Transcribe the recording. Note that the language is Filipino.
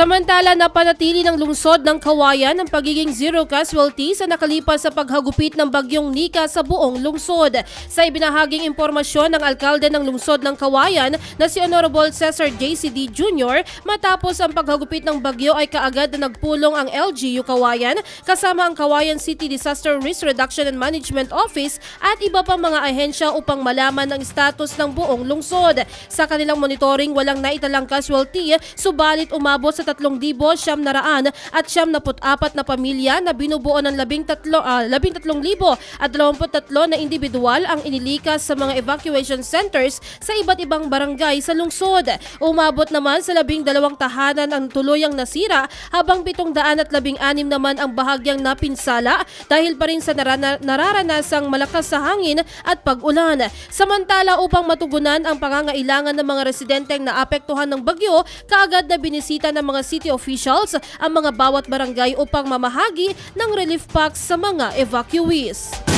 Samantala, napanatili ng lungsod ng Kawayan ang pagiging zero casualty sa nakalipas sa paghagupit ng bagyong Nika sa buong lungsod. Sa ibinahaging impormasyon ng alkalde ng lungsod ng Kawayan na si Honorable Cesar JCD Jr., matapos ang paghagupit ng bagyo ay kaagad na nagpulong ang LGU Kawayan kasama ang Kawayan City Disaster Risk Reduction and Management Office at iba pang mga ahensya upang malaman ang status ng buong lungsod. Sa kanilang monitoring, walang naitalang casualty, subalit umabot sa 3,000 siyam na raan at siyam na apat na pamilya na binubuo ng 13,000 ah, 13,000 at 23 na individual ang inilikas sa mga evacuation centers sa iba't ibang barangay sa lungsod. Umabot naman sa labing dalawang tahanan ang tuluyang nasira habang 716 naman ang bahagyang napinsala dahil pa rin sa nararanasang malakas sa hangin at pag-ulan. Samantala upang matugunan ang pangangailangan ng mga residenteng naapektuhan ng bagyo, kaagad na binisita ng mga city officials ang mga bawat barangay upang mamahagi ng relief packs sa mga evacuees.